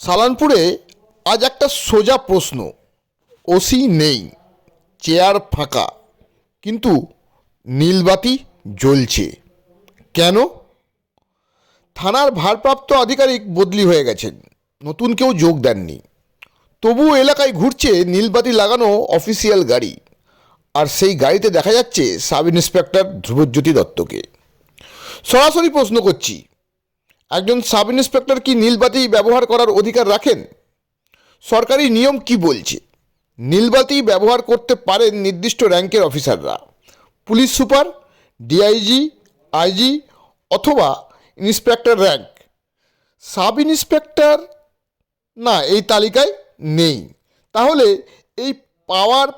সালানপুরে আজ একটা সোজা প্রশ্ন। ওসি নেই, চেয়ার ফাঁকা, কিন্তু নীলবাতি জ্বলছে। কেন? থানার ভারপ্রাপ্ত আধিকারিক বদলি হয়ে গেছেন, নতুন কেউ যোগ দেননি। তবুও এলাকায় ঘুরছে নীলবাতি লাগানো অফিসিয়াল গাড়ি, আর সেই গাড়িতে দেখা যাচ্ছে সাব ইন্সপেক্টর ধ্রুবজ্যোতি দত্তকে। সরাসরি প্রশ্ন করছি একজন সাব ইন্সপেক্টর কি নীলবাতি ব্যবহার করার অধিকার রাখেন? সরকারি নিয়ম কি বলছে? নীলবাতি ব্যবহার করতে পারেন নির্দিষ্ট র্যাঙ্কের অফিসাররা। পুলিশ সুপার, ডিআইজি, আইজি অথবা ইন্সপেক্টর র্যাঙ্ক। সাব ইন্সপেক্টর না, এই তালিকায় নেই। তাহলে এই পাওয়ার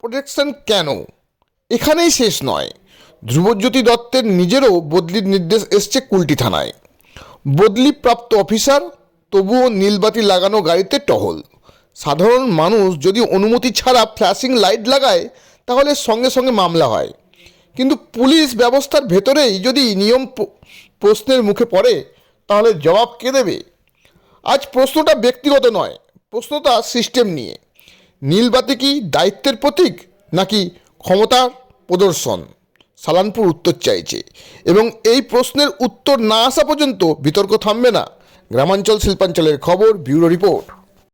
প্রোটেকশন কেন? এখানেই শেষ নয়। ধ্রুবজ্যোতি দত্তের নিজেরও বদলির নির্দেশ এসছে কুলটি থানায়। বদলিপ্রাপ্ত অফিসার, তবুও নীলবাতি লাগানো গাড়িতে টহল। সাধারণ মানুষ যদি অনুমতি ছাড়া ফ্ল্যাশিং লাইট লাগায়, তাহলে সঙ্গে সঙ্গে মামলা হয়। কিন্তু পুলিশ ব্যবস্থার ভেতরেই যদি নিয়ম প্রশ্নের মুখে পড়ে, তাহলে জবাব কে দেবে? আজ প্রশ্নটা ব্যক্তিগত নয়, প্রশ্নটা সিস্টেম নিয়ে। নীলবাতি কি দায়িত্বের প্রতীক, নাকি ক্ষমতার প্রদর্শন? সালানপুর উত্তর চাইছে। এবং এই প্রশ্নের উত্তর না আসা পর্যন্ত বিতর্ক থামবে না। গ্রামাঞ্চল শিল্পাঞ্চলের খবর, ব্যুরো রিপোর্ট।